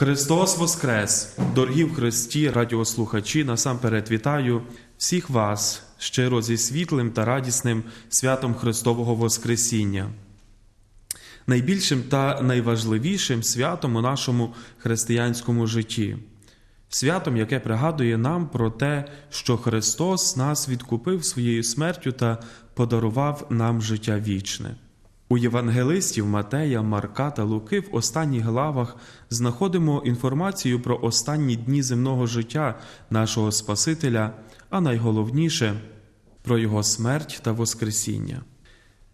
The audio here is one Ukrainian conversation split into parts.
Христос Воскрес! Дорогі в Христі, радіослухачі, насамперед вітаю всіх вас щиро зі світлим та радісним святом Христового Воскресіння. Найбільшим та найважливішим святом у нашому християнському житті. Святом, яке пригадує нам про те, що Христос нас відкупив своєю смертю та подарував нам життя вічне. У євангелистів Матея, Марка та Луки в останніх главах знаходимо інформацію про останні дні земного життя нашого Спасителя, а найголовніше про його смерть та Воскресіння.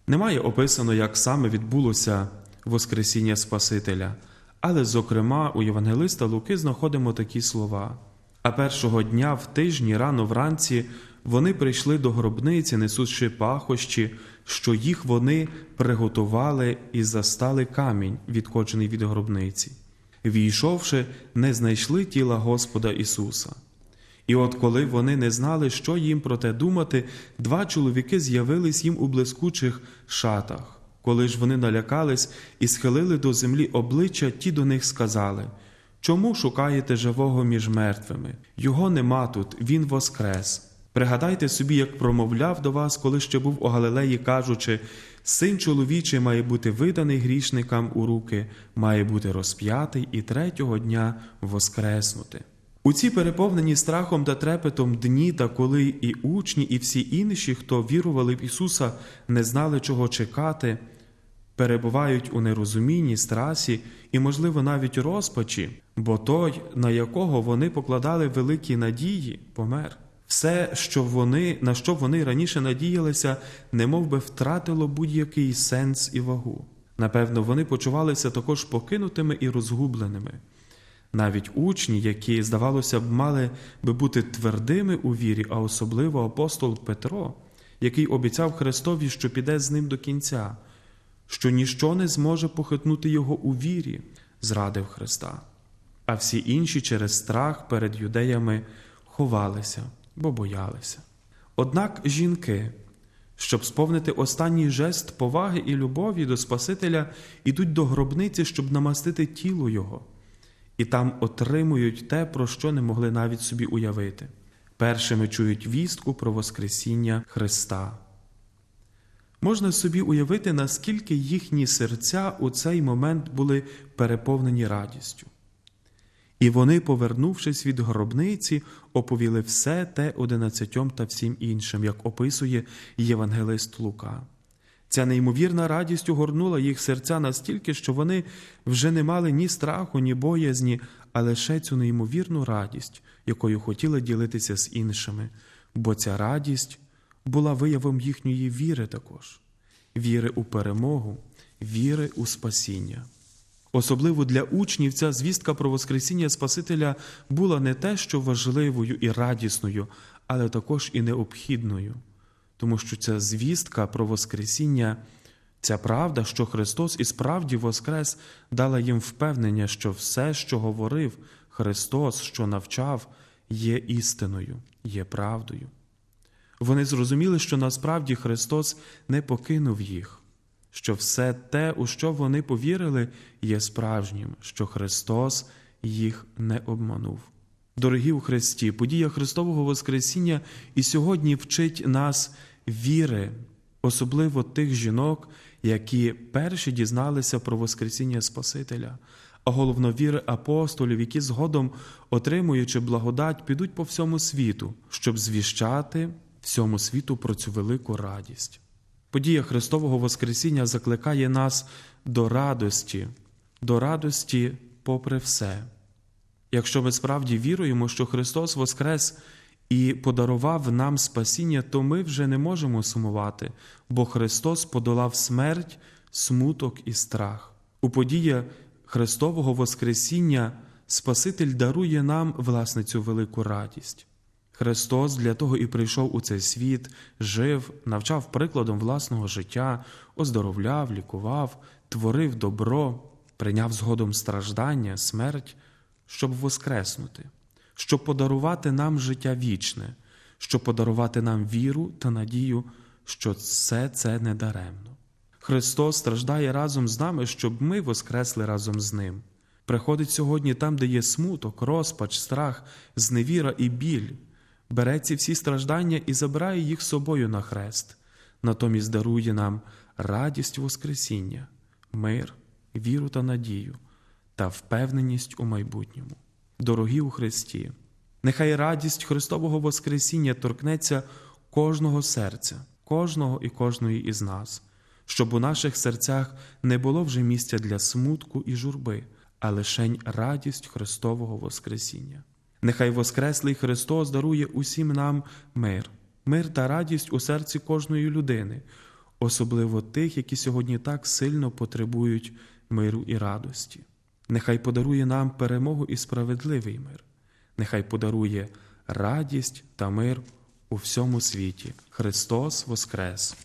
Немає описано, як саме відбулося Воскресіння Спасителя, але, зокрема, у Євангелиста Луки знаходимо такі слова. А першого дня в тижні рано вранці вони прийшли до гробниці, несучи пахощі, що їх вони приготували і застали камінь, відходжений від гробниці. Війшовши, не знайшли тіла Господа Ісуса. І от коли вони не знали, що їм про те думати, два чоловіки з'явились їм у блискучих шатах. Коли ж вони налякались і схилили до землі обличчя, ті до них сказали Чому шукаєте живого між мертвими? Його нема тут, Він воскрес. Пригадайте собі, як промовляв до вас, коли ще був у Галилеї, кажучи, син чоловічий має бути виданий грішникам у руки, має бути розп'ятий і третього дня воскреснути. У ці переповнені страхом та трепетом дні, та коли і учні, і всі інші, хто вірували в Ісуса, не знали, чого чекати, перебувають у нерозумінні, страсі і, можливо, навіть розпачі, бо той, на якого вони покладали великі надії, помер. Все, що вони, на що вони раніше надіялися, немов би втратило будь-який сенс і вагу. Напевно, вони почувалися також покинутими і розгубленими. Навіть учні, які, здавалося б, мали би бути твердими у вірі, а особливо апостол Петро, який обіцяв Христові, що піде з ним до кінця, що ніщо не зможе похитнути його у вірі, зрадив Христа. А всі інші через страх перед юдеями ховалися, бо боялися. Однак жінки, щоб сповнити останній жест поваги і любові до Спасителя, ідуть до гробниці, щоб намастити тіло Його і там отримують те, про що не могли навіть собі уявити. Першими чують вістку про Воскресіння Христа. Можна собі уявити, наскільки їхні серця у цей момент були переповнені радістю. І вони, повернувшись від гробниці, оповіли все те одинадцятьом та всім іншим, як описує Євангелист Лука. Ця неймовірна радість угорнула їх серця настільки, що вони вже не мали ні страху, ні боязні, а лише цю неймовірну радість, якою хотіли ділитися з іншими, бо ця радість була виявом їхньої віри також, віри у перемогу, віри у спасіння. Особливо для учнів ця звістка про Воскресіння Спасителя була не те, що важливою і радісною, але також і необхідною тому що ця звістка про Воскресіння, ця правда, що Христос і справді Воскрес, дала їм впевнення, що все, що говорив Христос, що навчав, є істиною, є правдою. Вони зрозуміли, що насправді Христос не покинув їх, що все те, у що вони повірили, є справжнім, що Христос їх не обманув. Дорогі у Христі, подія Христового Воскресіння і сьогодні вчить нас віри, особливо тих жінок, які перші дізналися про Воскресіння Спасителя, а головно віри апостолів, які згодом, отримуючи благодать, підуть по всьому світу, щоб звіщати всьому світу про цю велику радість. Подія Христового Воскресіння закликає нас до радості, до радості попри все. Якщо ми справді віруємо, що Христос Воскрес і подарував нам спасіння, то ми вже не можемо сумувати, бо Христос подолав смерть, смуток і страх. У події Христового Воскресіння Спаситель дарує нам власне цю велику радість. Христос для того і прийшов у цей світ, жив, навчав прикладом власного життя, оздоровляв, лікував, творив добро, прийняв згодом страждання, смерть щоб воскреснути, щоб подарувати нам життя вічне, щоб подарувати нам віру та надію, що все це не даремно. Христос страждає разом з нами, щоб ми воскресли разом з Ним. приходить сьогодні там, де є смуток, розпач, страх, зневіра і біль, бере ці всі страждання і забирає їх з собою на хрест, натомість дарує нам радість Воскресіння, мир, віру та надію та впевненість у майбутньому. Дорогі у Христі, нехай радість Христового Воскресіння торкнеться кожного серця, кожного і кожної із нас, щоб у наших серцях не було вже місця для смутку і журби, а лишень радість Христового Воскресіння. Нехай Воскреслий Христос дарує усім нам мир, мир та радість у серці кожної людини, особливо тих, які сьогодні так сильно потребують миру і радості. Нехай подарує нам перемогу і справедливий мир, нехай подарує радість та мир у всьому світі. Христос Воскрес!